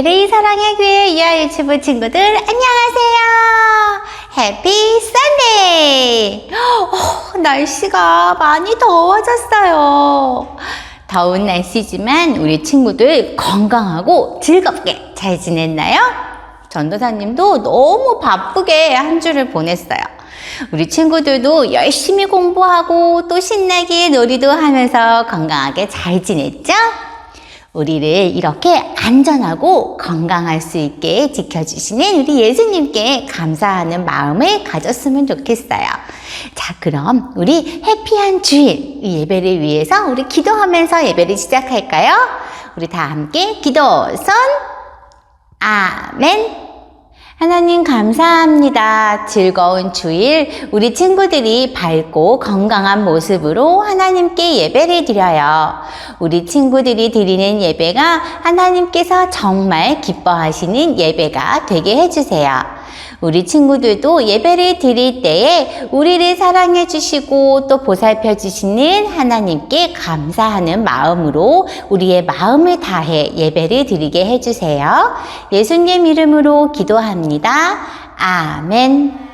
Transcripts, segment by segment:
LA 사랑의 교회 이하 유튜브 친구들 안녕하세요. 해피 선데이. 어, 날씨가 많이 더워졌어요. 더운 날씨지만 우리 친구들 건강하고 즐겁게 잘 지냈나요? 전도사님도 너무 바쁘게 한 주를 보냈어요. 우리 친구들도 열심히 공부하고 또 신나게 놀이도 하면서 건강하게 잘 지냈죠? 우리를 이렇게 안전하고 건강할 수 있게 지켜주시는 우리 예수님께 감사하는 마음을 가졌으면 좋겠어요. 자, 그럼 우리 해피한 주일 이 예배를 위해서 우리 기도하면서 예배를 시작할까요? 우리 다 함께 기도 손 아멘. 하나님 감사합니다. 즐거운 주일 우리 친구들이 밝고 건강한 모습으로 하나님께 예배를 드려요. 우리 친구들이 드리는 예배가 하나님께서 정말 기뻐하시는 예배가 되게 해주세요. 우리 친구들도 예배를 드릴 때에 우리를 사랑해 주시고 또 보살펴 주시는 하나님께 감사하는 마음으로 우리의 마음을 다해 예배를 드리게 해주세요. 예수님 이름으로 기도합니다. 아멘.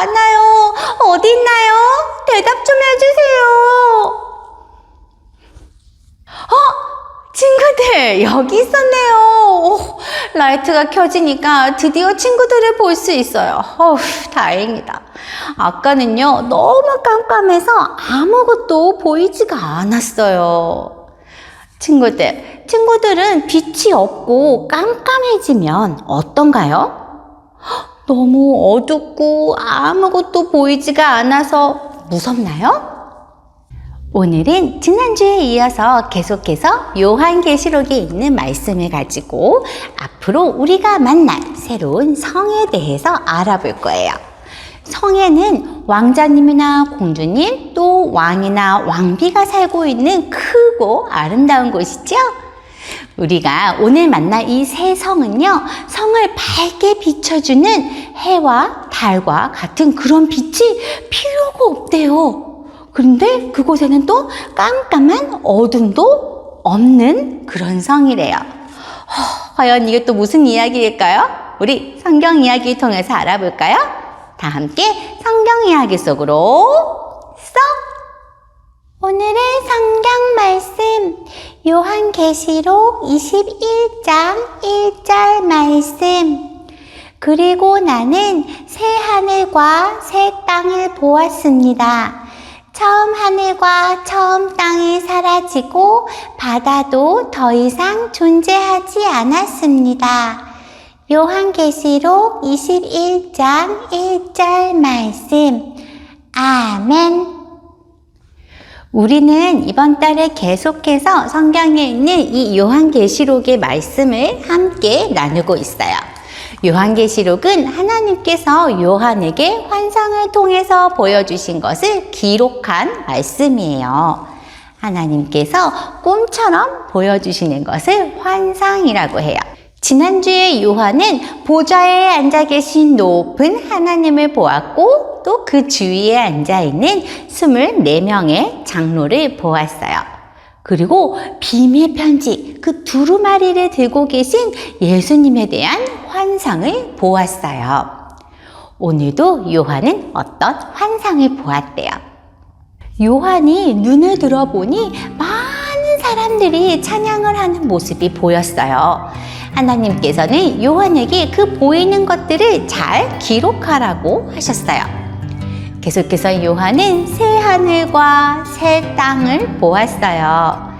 않아요. 어디 있나요? 대답 좀 해주세요. 어? 친구들, 여기 있었네요. 오, 라이트가 켜지니까 드디어 친구들을 볼 수 있어요. 어휴, 다행이다. 아까는요, 너무 깜깜해서 아무것도 보이지가 않았어요. 친구들, 친구들은 빛이 없고 깜깜해지면 어떤가요? 헉, 너무 어둡고 아무것도 보이지가 않아서 무섭나요? 오늘은 지난주에 이어서 계속해서 요한계시록에 있는 말씀을 가지고 앞으로 우리가 만날 새로운 성에 대해서 알아볼 거예요. 성에는 왕자님이나 공주님 또 왕이나 왕비가 살고 있는 크고 아름다운 곳이죠. 우리가 오늘 만날 이 세 성은요, 성을 밝게 비춰주는 해와 달과 같은 그런 빛이 필요가 없대요. 그런데 그곳에는 또 깜깜한 어둠도 없는 그런 성이래요. 허, 과연 이게 또 무슨 이야기일까요? 우리 성경 이야기 통해서 알아볼까요? 다 함께 성경 이야기 속으로 쏙! 오늘의 성경 말씀 요한계시록 21장 1절 말씀 그리고 나는 새 하늘과 새 땅을 보았습니다. 처음 하늘과 처음 땅이 사라지고 바다도 더 이상 존재하지 않았습니다. 요한계시록 21장 1절 말씀. 아멘. 우리는 이번 달에 계속해서 성경에 있는 이 요한계시록의 말씀을 함께 나누고 있어요. 요한계시록은 하나님께서 요한에게 환상을 통해서 보여주신 것을 기록한 말씀이에요. 하나님께서 꿈처럼 보여주시는 것을 환상이라고 해요. 지난주에 요한은 보좌에 앉아 계신 높은 하나님을 보았 고 또 그 주위에 앉아 있는 24명의 장로를 보았어요. 그리고 비밀 편지 그 두루마리를 들고 계신 예수님에 대한 환상을 보았어요. 오늘도 요한은 어떤 환상을 보았대요. 요한이 눈을 들어보니 많은 사람들이 찬양을 하는 모습이 보였어요. 하나님께서는 요한에게 그 보이는 것들을 잘 기록하라고 하셨어요. 계속해서 요한은 새 하늘과 새 땅을 보았어요.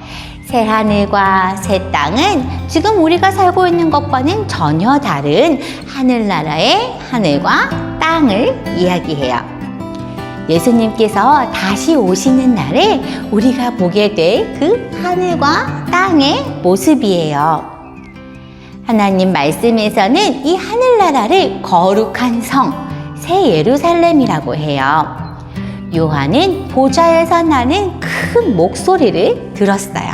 새 하늘과 새 땅은 지금 우리가 살고 있는 것과는 전혀 다른 하늘나라의 하늘과 땅을 이야기해요. 예수님께서 다시 오시는 날에 우리가 보게 될 그 하늘과 땅의 모습이에요. 하나님 말씀에서는 이 하늘나라를 거룩한 성, 새 예루살렘이라고 해요. 요한은 보좌에서 나는 큰 목소리를 들었어요.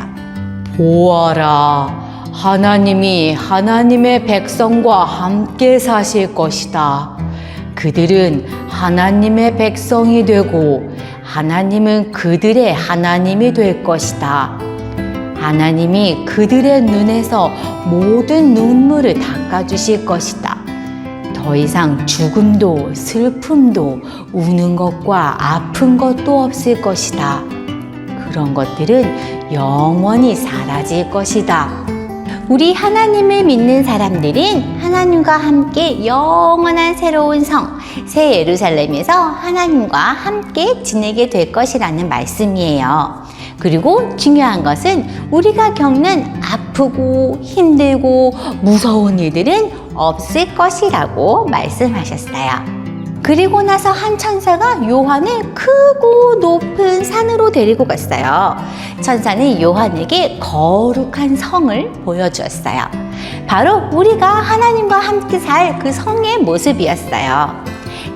보아라, 하나님이 하나님의 백성과 함께 사실 것이다. 그들은 하나님의 백성이 되고 하나님은 그들의 하나님이 될 것이다. 하나님이 그들의 눈에서 모든 눈물을 닦아주실 것이다. 더 이상 죽음도 슬픔도 우는 것과 아픈 것도 없을 것이다. 그런 것들은 영원히 사라질 것이다. 우리 하나님을 믿는 사람들은 하나님과 함께 영원한 새로운 성, 새 예루살렘에서 하나님과 함께 지내게 될 것이라는 말씀이에요. 그리고 중요한 것은 우리가 겪는 아프고 힘들고 무서운 일들은 없을 것이라고 말씀하셨어요. 그리고 나서 한 천사가 요한을 크고 높은 산으로 데리고 갔어요. 천사는 요한에게 거룩한 성을 보여주었어요. 바로 우리가 하나님과 함께 살 그 성의 모습이었어요.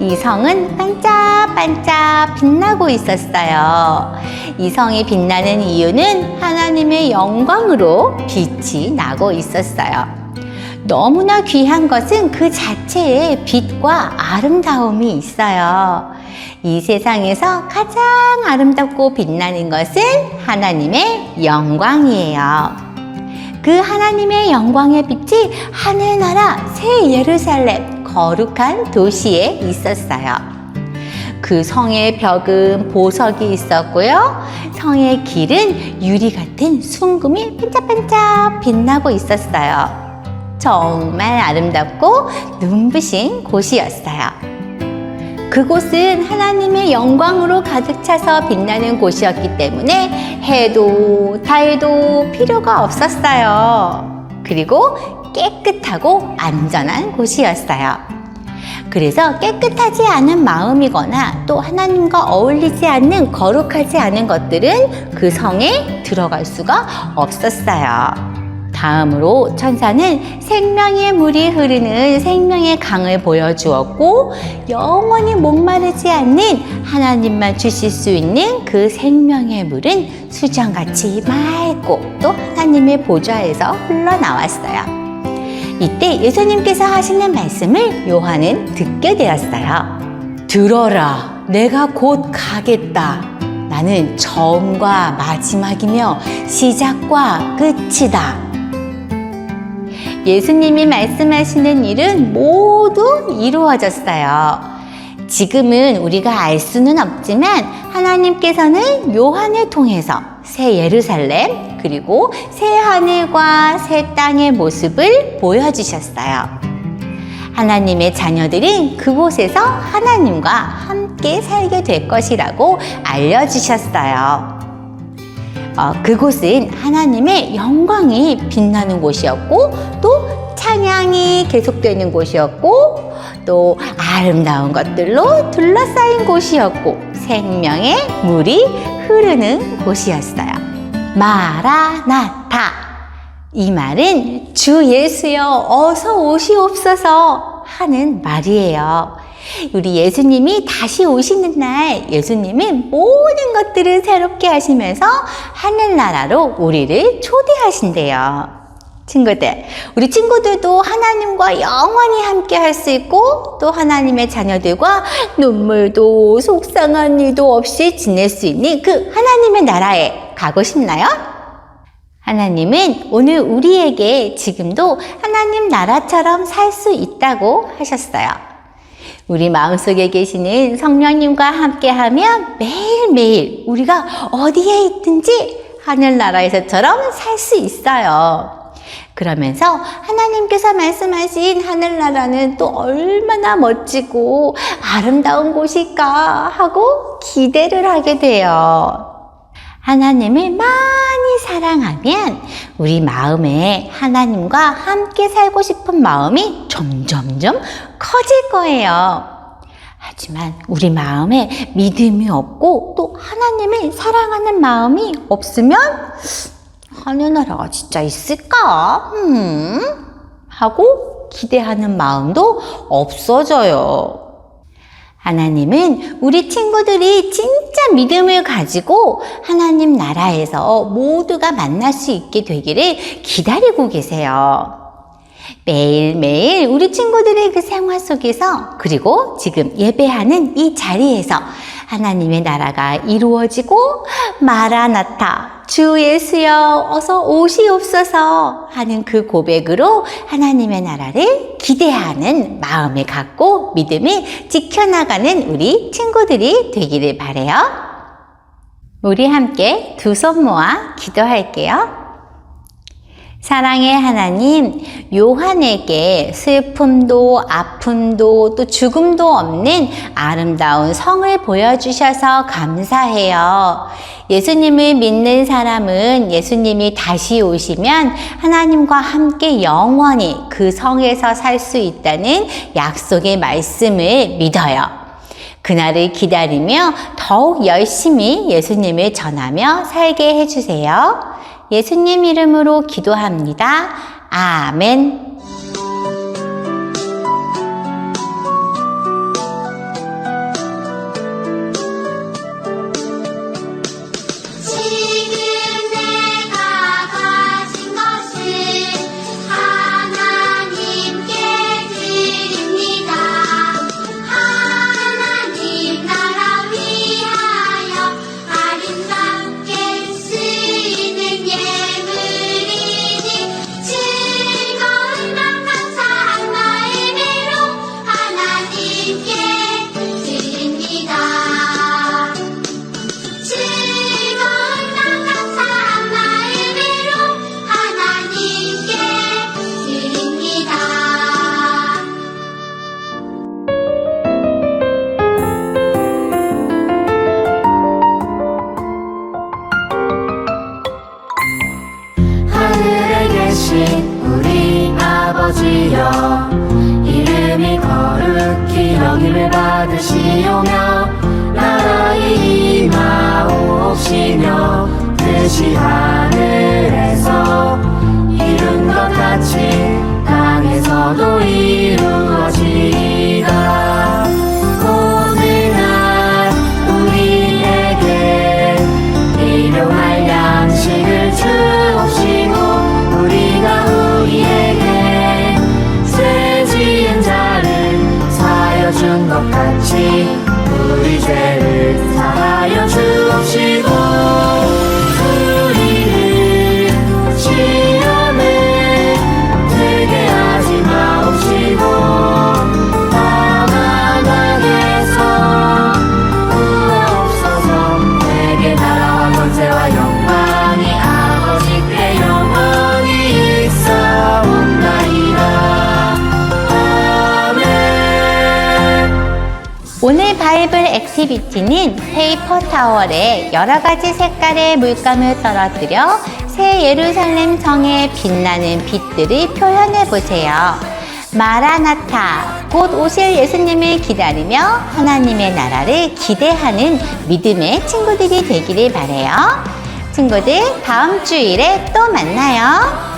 이 성은 반짝반짝 빛나고 있었어요. 이 성이 빛나는 이유는 하나님의 영광으로 빛이 나고 있었어요. 너무나 귀한 것은 그 자체에 빛과 아름다움이 있어요. 이 세상에서 가장 아름답고 빛나는 것은 하나님의 영광이에요. 그 하나님의 영광의 빛이 하늘나라 새 예루살렘 거룩한 도시에 있었어요. 그 성의 벽은 보석이 있었고요. 성의 길은 유리 같은 순금이 반짝반짝 빛나고 있었어요. 정말 아름답고 눈부신 곳이었어요. 그곳은 하나님의 영광으로 가득 차서 빛나는 곳이었기 때문에 해도 달도 필요가 없었어요. 그리고 깨끗하고 안전한 곳이었어요. 그래서 깨끗하지 않은 마음이거나 또 하나님과 어울리지 않는 거룩하지 않은 것들은 그 성에 들어갈 수가 없었어요. 다음으로 천사는 생명의 물이 흐르는 생명의 강을 보여주었고 영원히 목마르지 않는 하나님만 주실 수 있는 그 생명의 물은 수정같이 맑고 또 하나님의 보좌에서 흘러나왔어요. 이때 예수님께서 하시는 말씀을 요한은 듣게 되었어요. 들어라, 내가 곧 가겠다. 나는 처음과 마지막이며 시작과 끝이다. 예수님이 말씀하시는 일은 모두 이루어졌어요. 지금은 우리가 알 수는 없지만 하나님께서는 요한을 통해서 새 예루살렘 그리고 새 하늘과 새 땅의 모습을 보여주셨어요. 하나님의 자녀들은 그곳에서 하나님과 함께 살게 될 것이라고 알려주셨어요. 어, 그곳은 하나님의 영광이 빛나는 곳이었고 또 찬양이 계속되는 곳이었고 또 아름다운 것들로 둘러싸인 곳이었고 생명의 물이 흐르는 곳이었어요. 마라나타 이 말은 주 예수여 어서 오시옵소서 하는 말이에요. 우리 예수님이 다시 오시는 날 예수님은 모든 것들을 새롭게 하시면서 하늘나라로 우리를 초대하신대요. 친구들, 우리 친구들도 하나님과 영원히 함께 할 수 있고 또 하나님의 자녀들과 눈물도 속상한 일도 없이 지낼 수 있는 그 하나님의 나라에 가고 싶나요? 하나님은 오늘 우리에게 지금도 하나님 나라처럼 살 수 있다고 하셨어요. 우리 마음속에 계시는 성령님과 함께하면 매일매일 우리가 어디에 있든지 하늘나라에서처럼 살 수 있어요. 그러면서 하나님께서 말씀하신 하늘나라는 또 얼마나 멋지고 아름다운 곳일까 하고 기대를 하게 돼요. 하나님을 많이 사랑하면 우리 마음에 하나님과 함께 살고 싶은 마음이 점점점 커질 거예요. 하지만 우리 마음에 믿음이 없고 또 하나님을 사랑하는 마음이 없으면 하늘나라가 진짜 있을까? 음, 하고 기대하는 마음도 없어져요. 하나님은 우리 친구들이 진짜 믿음을 가지고 하나님 나라에서 모두가 만날 수 있게 되기를 기다리고 계세요. 매일매일 우리 친구들의 그 생활 속에서 그리고 지금 예배하는 이 자리에서 하나님의 나라가 이루어지고 마라나타 주 예수여 어서 오시옵소서 하는 그 고백으로 하나님의 나라를 기대하는 마음을 갖고 믿음을 지켜나가는 우리 친구들이 되기를 바래요. 우리 함께 두 손 모아 기도할게요. 사랑의 하나님, 요한에게 슬픔도 아픔도 또 죽음도 없는 아름다운 성을 보여주셔서 감사해요. 예수님을 믿는 사람은 예수님이 다시 오시면 하나님과 함께 영원히 그 성에서 살 수 있다는 약속의 말씀을 믿어요. 그날을 기다리며 더욱 열심히 예수님을 전하며 살게 해주세요. 예수님 이름으로 기도합니다. 아멘. 받으시여 이름이 거룩히 여김을 받으시오며 나라 이마옵시며 뜻이 하늘에서 이룬 것 같이 땅에서도 이 사하여 준것 같이 우리 죄 오늘 바이블 액티비티는 페이퍼 타월에 여러 가지 색깔의 물감을 떨어뜨려 새 예루살렘 성의 빛나는 빛들을 표현해 보세요. 마라나타, 곧 오실 예수님을 기다리며 하나님의 나라를 기대하는 믿음의 친구들이 되기를 바래요. 친구들, 다음 주일에 또 만나요.